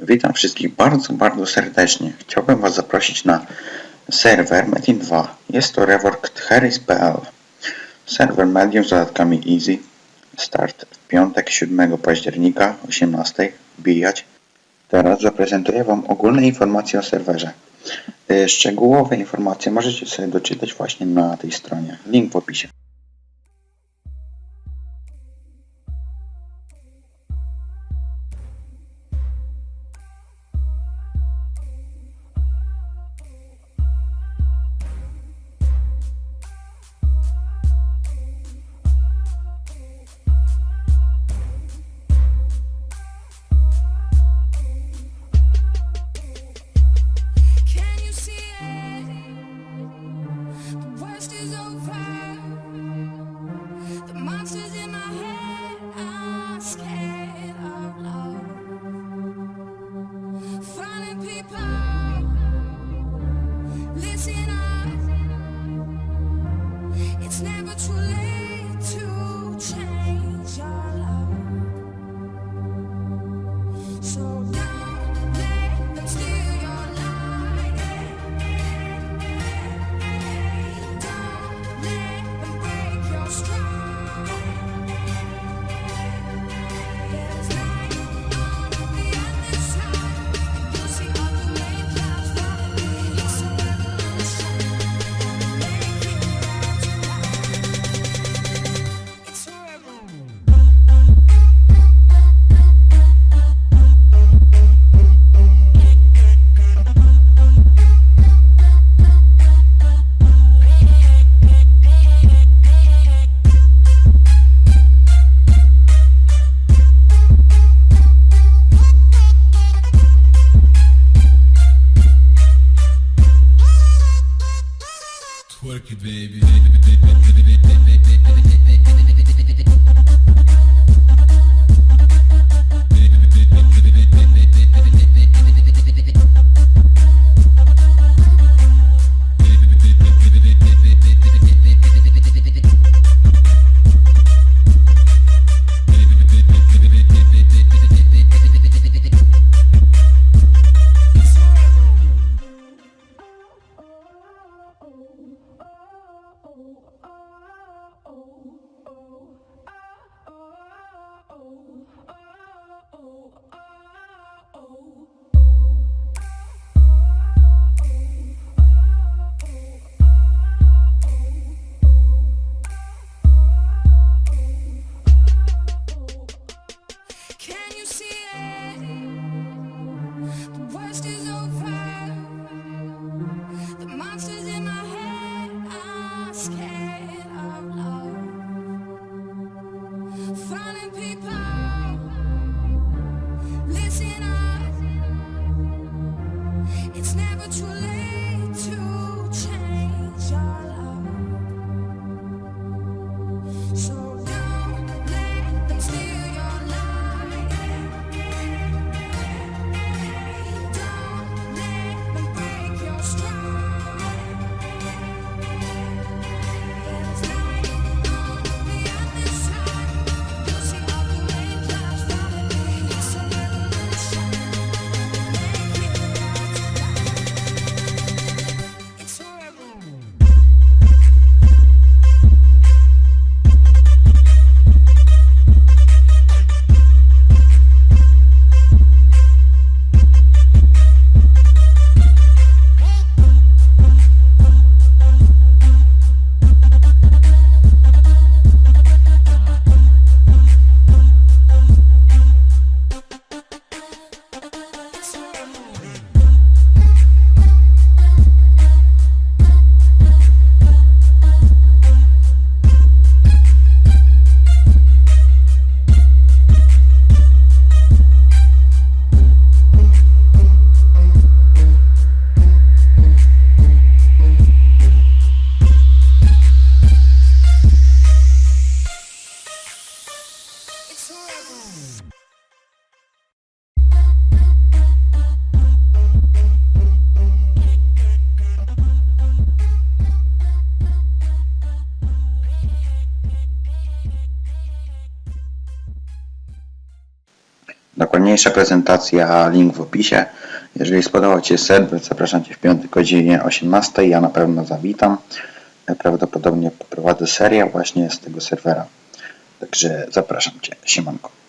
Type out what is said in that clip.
Witam wszystkich bardzo, bardzo serdecznie. Chciałbym Was zaprosić na serwer Metin 2. Jest to rework. Serwer medium z dodatkami Easy. Start w piątek 7 października 18. Wbijać. Teraz zaprezentuję Wam ogólne informacje o serwerze. Y, Szczegółowe informacje możecie sobie doczytać właśnie na tej stronie. Link w opisie. Twerk it, baby. Mniejsza prezentacja, link w opisie. Jeżeli spodobał Ci się serwer, zapraszam Cię w piątek godzinie 18. Ja na pewno zawitam. Prawdopodobnie poprowadzę serię właśnie z tego serwera. Także zapraszam Cię. Siemanko.